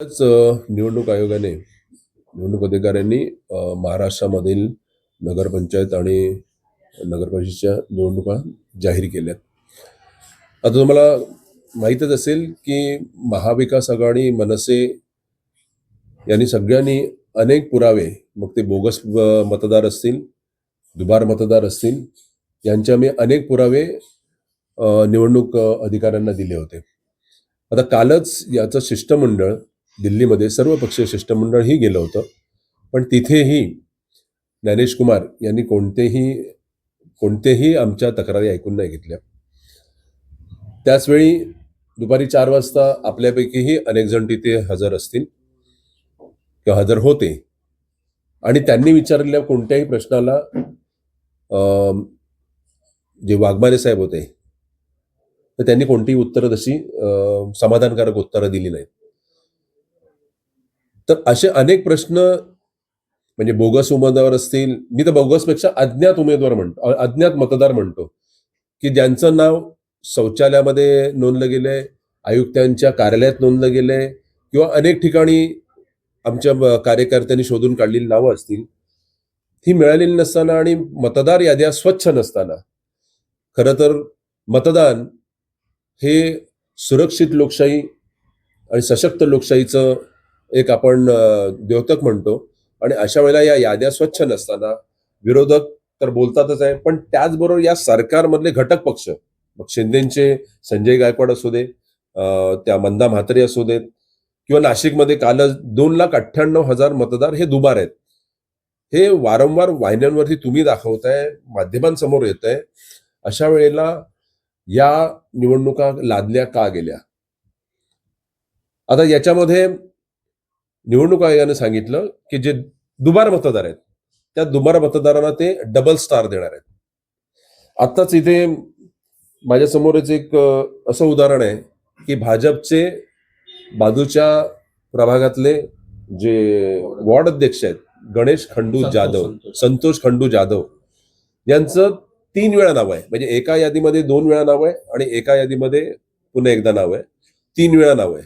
आज निवडणूक आयोगाने निवडणूक अधिकाऱ्यांनी महाराष्ट्रामधील नगरपंचायत आणि नगरपरिषदेच्या निवडणुका जाहीर केल्यात. आता तुम्हाला माहीतच असेल की महाविकास आघाडी मनसे यांनी सगळ्यांनी अनेक पुरावे मग ते बोगस मतदार असतील दुबार मतदार असतील यांच्या मी अनेक पुरावे निवडणूक अधिकाऱ्यांना दिले होते. आता कालच याचं शिष्टमंडळ दिल्लीमध्ये सर्व पक्षीय शिष्टमंडळ गेलं होतं. पण तिथेही ज्ञानेश कुमार यांनी कोणतेही कोणतेही आमच्या तक्रारी ऐकून नाही घेतल्या. त्याचवेळी दुपारी चार वाजता आपल्यापैकीही अनेक जण तिथे हजर असतील किंवा हजर होते. आणि त्यांनी विचारलेल्या कोणत्याही प्रश्नाला अं, जे वाघमारे साहेब होते तर त्यांनी कोणतीही उत्तरं तशी समाधानकारक उत्तरं दिली नाहीत. तर असे अनेक प्रश्न म्हणजे बोगस उमेदवार असतील मी तर बोगसपेक्षा अज्ञात उमेदवार म्हणतो अज्ञात मतदार म्हणतो की ज्यांचं नाव शौचालयामध्ये नोंदलं गेलंय आयुक्तांच्या कार्यालयात नोंदलं गेलंय किंवा अनेक ठिकाणी आमच्या कार्यकर्त्यांनी शोधून काढलेली नावं असतील ही मिळालेली नसताना आणि मतदार याद्या स्वच्छ नसताना खरं तर मतदान हे सुरक्षित लोकशाही आणि सशक्त लोकशाहीचं एक आपण द्योतक म्हणतो. आणि अशा वेळेला या याद्या स्वच्छ नसताना विरोधक तर बोलतातच आहे पण त्याचबरोबर या सरकारमधले घटक पक्ष मग शिंदेचे संजय गायकवाड असू दे त्या मंदा म्हात्रे असू देत किंवा नाशिकमध्ये कालच दोन लाख अठ्ठ्याण्णव हजार मतदार हे दुबार आहेत. हे वारंवार वाहिन्यांवरती तुम्ही दाखवताय माध्यमांसमोर येत आहे अशा वेळेला या निवडणुका लादल्या का गेल्या? आता याच्यामध्ये निवडणूक आयोगाने सांगितलं की जे दुबार मतदार आहेत त्या दुबार मतदारांना ते डबल स्टार देणार आहेत. आत्ताच इथे माझ्यासमोरच एक असं उदाहरण आहे की भाजपचे बाजूच्या प्रभागातले जे वॉर्ड अध्यक्ष आहेत गणेश खंडू जाधव. संतोष खंडू जाधव यांचं तीन वेळा नाव आहे. म्हणजे एका यादीमध्ये दोन वेळा नाव आहे आणि एका यादीमध्ये पुन्हा एकदा नाव आहे. तीन वेळा नाव आहे.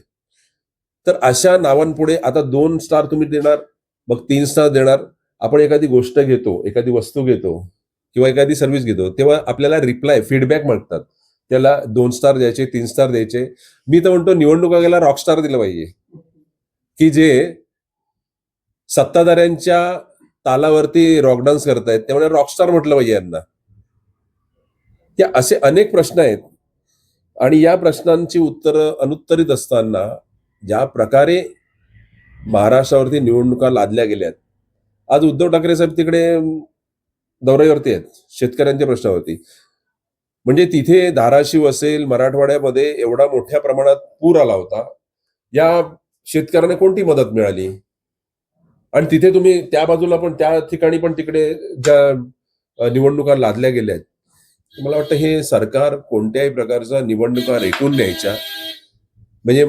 तर अशा नावांपुढे आता दोन स्टार तुम्ही देणार मग तीन स्टार देणार. आपण एखादी गोष्ट घेतो एखादी वस्तू घेतो किंवा एखादी सर्व्हिस घेतो तेव्हा आपल्याला रिप्लाय फीडबॅक मागतात. त्याला दोन स्टार द्यायचे तीन स्टार द्यायचे. मी तर म्हणतो निवडणूक आयोगाला रॉक स्टार दिलं पाहिजे. की जे सत्ताधाऱ्यांच्या तालावरती रॉक डान्स करतायत त्यामुळे रॉकस्टार म्हटलं पाहिजे यांना. या असे अनेक प्रश्न आहेत. आणि या प्रश्नांची उत्तरं अनुत्तरित असताना ज्या प्रकारे महाराष्ट्रावरती निवडणुका लादल्या गेल्यात आज उद्धव ठाकरे साहेब तिकडे दौऱ्यावरती आहेत शेतकऱ्यांच्या प्रश्नावरती. म्हणजे तिथे धाराशिव असेल मराठवाड्यामध्ये एवढा मोठ्या प्रमाणात पूर आला होता या शेतकऱ्यांना कोणती मदत मिळाली? आणि तिथे तुम्ही त्या बाजूला पण त्या ठिकाणी पण तिकडे ज्या निवडणुका लादल्या गेल्या आहेत मला वाटतं हे सरकार कोणत्याही प्रकारचा निवडणुका रेटून न्यायच्या म्हणजे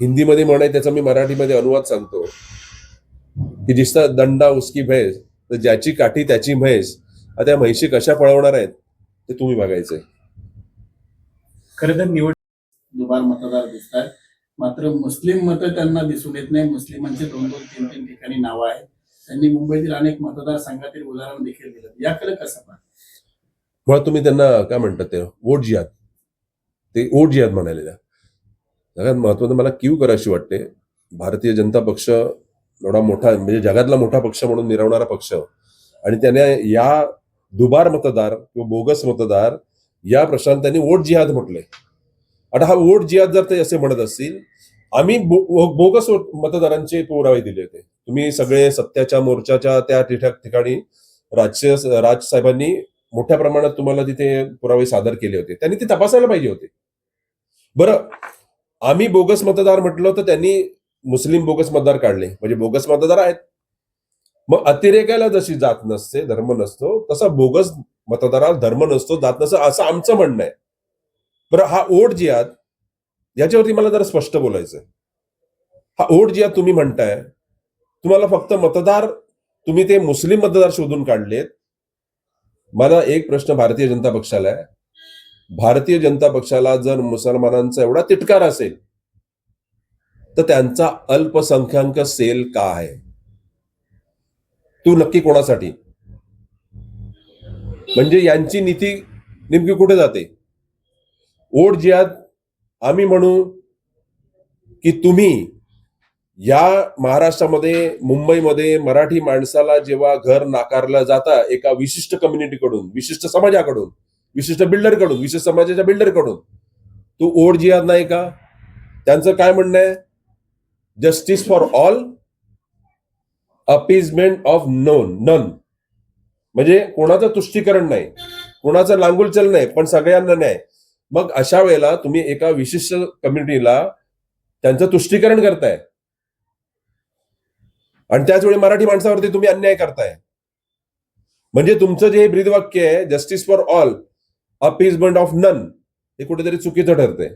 हिंदीमध्ये म्हण आहे त्याचा मी मराठीमध्ये अनुवाद सांगतो. की जिसका दंडा उसकी भैंस तर ज्याची काठी त्याची म्हैस आता त्या म्हैशी कशा पळवणार आहेत ते तुम्ही बघायचंय खरं तर निवड दुबार मतदार दिसत आहेत मात्र मुस्लिम मतं त्यांना दिसून येत नाही. मुस्लिमांचे दोन दोन तीन तीन ठिकाणी नावं आहेत. त्यांनी मुंबईतील अनेक मतदारसंघातील उदाहरण देखील दिलं. याकडे कसं पाहता? मुळात तुम्ही त्यांना काय म्हणतात ते वोट जिहाद. ते वोट जिहाद म्हणाले त्या सगळ्यात महत्वाचं मला क्यू करायची वाटते. भारतीय जनता पक्ष एवढा मोठा म्हणजे जगातला मोठा पक्ष म्हणून मिरवणारा पक्ष. आणि त्याने या दुबार मतदार किंवा बोगस मतदार या प्रश्नात त्यांनी वोट जिहाद म्हटलंय आता हा वोट जिहाद जर ते असे म्हणत असतील आम्ही बो- बोगस मतदारांचे पुरावे दिले होते. तुम्ही सगळे सत्याच्या मोर्चाच्या त्या ठिकाणी राज्य राज साहेबांनी मोठ्या प्रमाणात तुम्हाला तिथे पुरावे सादर केले होते. त्यांनी ते तपासायला पाहिजे होते. बरं आम्ही बोगस मतदार म्हटलं तर त्यांनी मुस्लिम बोगस मतदार काढले. म्हणजे बोगस मतदार आहेत. मग अतिरेकाला जशी जात नसते धर्म नसतो तसा बोगस मतदाराला धर्म नसतो जात नसतो असं आमचं म्हणणं आहे. बरं हा ओट जिहाद याच्यावरती मला जरा स्पष्ट बोलायचं हा ओट जिहाद तुम्ही म्हणताय तुम्हाला फक्त मतदार तुम्ही ते मुस्लिम मतदार शोधून काढलेत. मला एक प्रश्न भारतीय जनता पक्षाला आहे. भारतीय जनता पक्षाला जर मुसलमानांचा एवढा तिटकार असेल तर त्यांचा अल्पसंख्याक सेल का आहे? तू नक्की कोणासाठी? म्हणजे यांची नीती नेमकी कुठे जाते? ओढ जियात आम्ही म्हणू की तुम्ही या महाराष्ट्रामध्ये मुंबईमध्ये मराठी माणसाला जेव्हा घर नाकारलं जातं एका विशिष्ट कम्युनिटीकडून विशिष्ट समाजाकडून विशिष्ट बिल्डरकडून विशिष्ट समाजाच्या बिल्डरकडून. तू ओढ जिहाद नाही का? त्यांचं काय म्हणणं आहे? Justice for all appeasement of none none म्हणजे कोणाचं तुष्टीकरण नाही कोणाचं लांगुलचल नाही पण सगळ्यांना नाही मग अशा वेळेला तुम्ही एका विशिष्ट कम्युनिटीला त्यांचं तुष्टीकरण करताय. आणि त्याच वेळी मराठी माणसावरती तुम्ही अन्याय करताय. म्हणजे तुमचं जे ब्रीदवाक्य आहे justice for all appeasement of none हे कुठेतरी चुकीचं ठरतंय.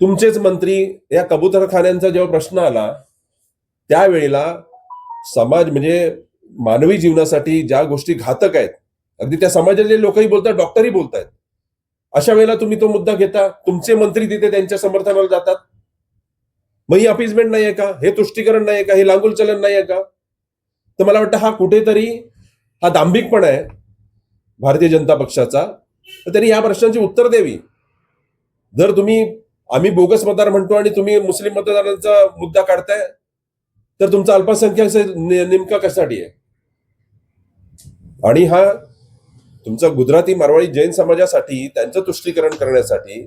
तुमचेच मंत्री या कबुतरखान्यांचा जेव्हा प्रश्न आला त्यावेळेला समाज म्हणजे मानवी जीवनासाठी ज्या गोष्टी घातक आहेत अगदी त्या समाजातले लोकही बोलतात डॉक्टरही बोलतायत अशा वेळेला तुम्ही तो मुद्दा घेता तुमचे मंत्री तिथे त्यांच्या समर्थनाला जातात? मग ही अपीजमेंट नाहीये का? हे तुष्टीकरण नाहीये का? हे लागूल चलन नाहीये का? तर मला वाटतं हा कुठेतरी हा दांभिकपणा आहे भारतीय जनता पक्षाचा. तर त्यांनी या प्रश्नांची उत्तर द्यावी. जर तुम्ही आम्ही बोगस मतदार म्हणतो आणि तुम्ही मुस्लिम मतदारांचा मुद्दा काढताय तर तुमचा अल्पसंख्याक नेमका कशासाठी आहे? आणि हा तुमचा गुजराती मारवाडी जैन समाजासाठी त्यांचं तुष्टीकरण करण्यासाठी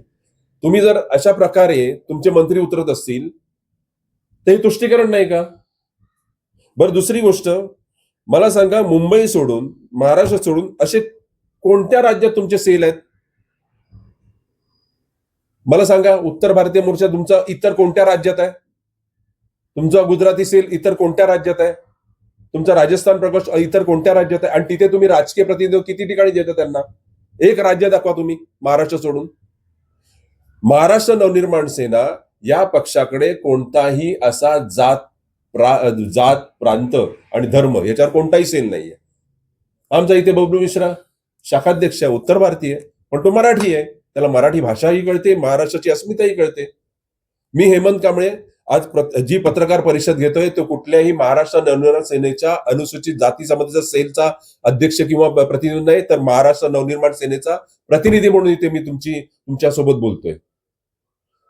तुम्ही जर अशा प्रकारे तुमचे मंत्री उतरत असतील तर हे तुष्टीकरण नाही का? बरं दुसरी गोष्ट मला सांगा मुंबई सोडून महाराष्ट्र सोडून असे कोणत्या राज्यात तुमचे सेल आहेत? मला सांगा उत्तर भारतीय मोर्चा तुमचा इतर कोणत्या राज्यात आहे? तुमचा गुजराती सेल इतर कोणत्या राज्यात आहे? तुमचा राजस्थान प्रकोष्ठ इतर कोणत्या राज्यात आहे? आणि तिथे तुम्ही राजकीय प्रतिनिधी किती ठिकाणी देता त्यांना? एक राज्य दाखवा तुम्ही महाराष्ट्र सोडून. महाराष्ट्र नवनिर्माण सेना या पक्षाकडे कोणताही असा जात प्रा जात प्रांत आणि धर्म याच्यावर कोणताही सेल नाहीये. आमचा इथे बबलू मिश्रा शाखाध्यक्ष आहे उत्तर भारतीय पण तो मराठी आहे. त्याला मराठी भाषाही कळते महाराष्ट्राची अस्मिताही कळते. मी हेमंत कांबळे आज जी पत्रकार परिषद घेतोय तो कुठल्याही महाराष्ट्र नवनिर्माण सेनेच्या अनुसूचित जाती समाजाचा सेलचा अध्यक्ष किंवा प्रतिनिधी नाही तर महाराष्ट्र नवनिर्माण सेनेचा प्रतिनिधी म्हणून इथे मी तुमची तुमच्यासोबत बोलतोय.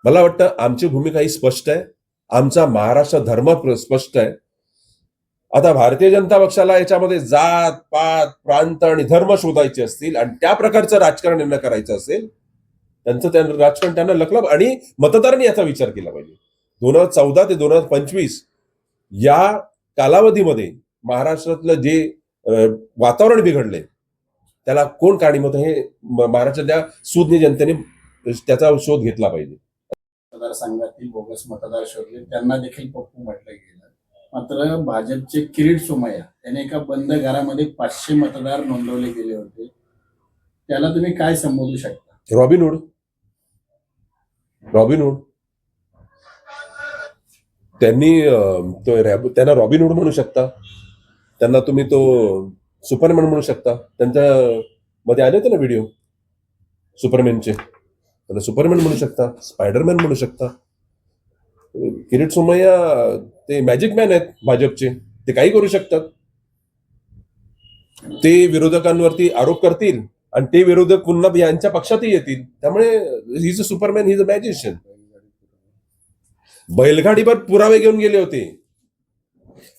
मला वाटतं आमची भूमिका ही स्पष्ट आहे. आमचा महाराष्ट्र धर्म स्पष्ट आहे. आता भारतीय जनता पक्षाला याच्यामध्ये जात पात प्रांत आणि धर्म शोधायचे असतील आणि त्या प्रकारचं राजकारण यांना करायचं असेल त्यांचं त्यांना राजकारण त्यांना लकलब आणि मतदारांनी याचा विचार केला पाहिजे. दोन हजार चौदा ते दोन हजार पंचवीस या कालावधीमध्ये महाराष्ट्रातलं जे वातावरण बिघडलंय त्याला कोण कारणीभूत हे महाराष्ट्रातल्या सुज्ञ जनतेने त्याचा शोध घेतला पाहिजे. मतदारसंघातील बोगस मतदार शोधले त्यांना देखील पप्पू म्हटलं गेलं. मात्र भाजपचे किरीट सोमय्या त्याने एका बंद घरामध्ये पाचशे मतदार नोंदवले गेले होते. त्याला तुम्ही काय संबोधू शकता? रॉबिनहुड रॉबिनहुड त्यांनी तो रॅब- त्यांना रॉबिनहुड म्हणू शकता. त्यांना तुम्ही तो सुपरमॅन म्हणू शकता. त्यांच्या मध्ये आले होते ना व्हिडिओ सुपरमॅनचे. त्यांना सुपरमॅन म्हणू शकता स्पायडरमॅन म्हणू शकता. किरीट सोमय्या ते मॅजिक मॅन आहेत भाजपचे. ते काही करू शकतात. ते विरोधकांवरती आरोप करतील आणि ते विरोधक पुन्हा यांच्या पक्षातही येतील. त्यामुळे he's a superman he's a magician बैलगाडीवर पुरावे घेऊन गेले होते.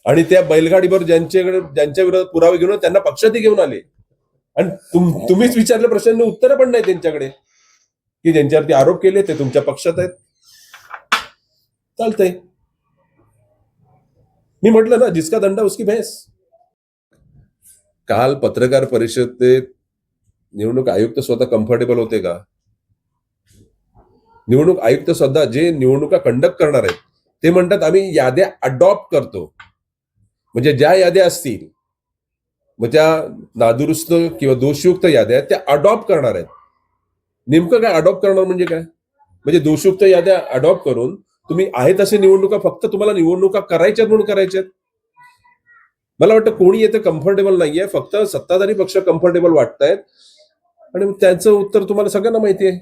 आणि त्या बैलगाडीवर ज्यांच्याकडे ज्यांच्या विरोधात पुरावे घेऊन त्यांना पक्षातही घेऊन आले. आणि तुम तुम्हीच विचारल्या प्रश्नांनी उत्तर पण नाही त्यांच्याकडे. की ज्यांच्यावरती आरोप केले ते तुमच्या पक्षात आहेत. चालतंय. मी म्हटलं ना जिसका दंडा उसकी भैस। काल पत्रकार परिषदेत निवडणूक आयुक्त स्वतः कम्फर्टेबल होते का? निवडणूक आयुक्त सुद्धा जे निवडणुका कंडक्ट करणार आहेत ते म्हणतात आम्ही याद्या अडॉप्ट करतो. म्हणजे ज्या याद्या असतील मग त्या नादुरुस्त किंवा दोषयुक्त याद्या आहेत त्या अडॉप्ट करणार आहेत. नेमकं काय अडॉप्ट करणार म्हणजे काय? म्हणजे दोषयुक्त याद्या अडॉप्ट करून तुम्ही आहे तसे निवडणुका फक्त तुम्हाला निवडणुका करायच्यात म्हणून करायच्यात. मला वाटतं कोणी येतं कम्फर्टेबल नाहीये फक्त सत्ताधारी पक्ष कम्फर्टेबल वाटतायत. आणि त्याचं उत्तर तुम्हाला सगळ्यांना माहिती आहे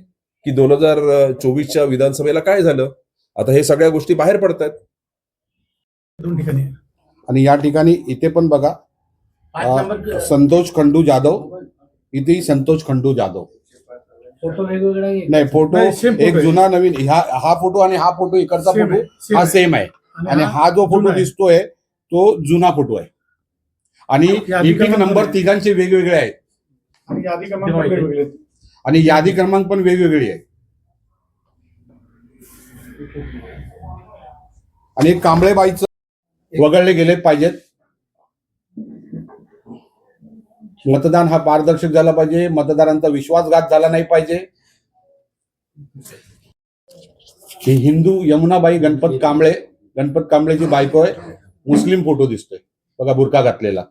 की दोन हजार चोवीसच्या विधानसभेला काय झालं? आता हे सगळ्या गोष्टी बाहेर पडतात दोन ठिकाणी. आणि या ठिकाणी इथे पण बघा संतोष खंडू जाधव. इथेही संतोष खंडू जाधव. फोटो वेगवेगळा आहे. नाही फोटो नाही, same photo एक आहे. जुना नवीन हा हा फोटो आणि हा फोटो इकडचा Same फोटो same हा आहे. सेम आहे आणि हा जो जुना फोटो आहे. दिसतोय तो जुना फोटो आहे आणि यादी इपिक क्रमांक नंबर आहे. तिघांचे वेगवेगळे आहेत आणि यादी क्रमांक वेगवेगळे आहेत. आणि यादी क्रमांक पण वेगवेगळी आहे आणि कांबळेबाईचं वगळले गेले पाहिजेत मतदान हा पारदर्शक झाला पाहिजे. मतदारांचा विश्वासघात झाला नाही पाहिजे. हे हिंदू यमुनाबाई गणपत कांबळे गणपत कांबळेची बायको आहे. मुस्लिम फोटो दिसतोय. बघा बुरका घातलेला.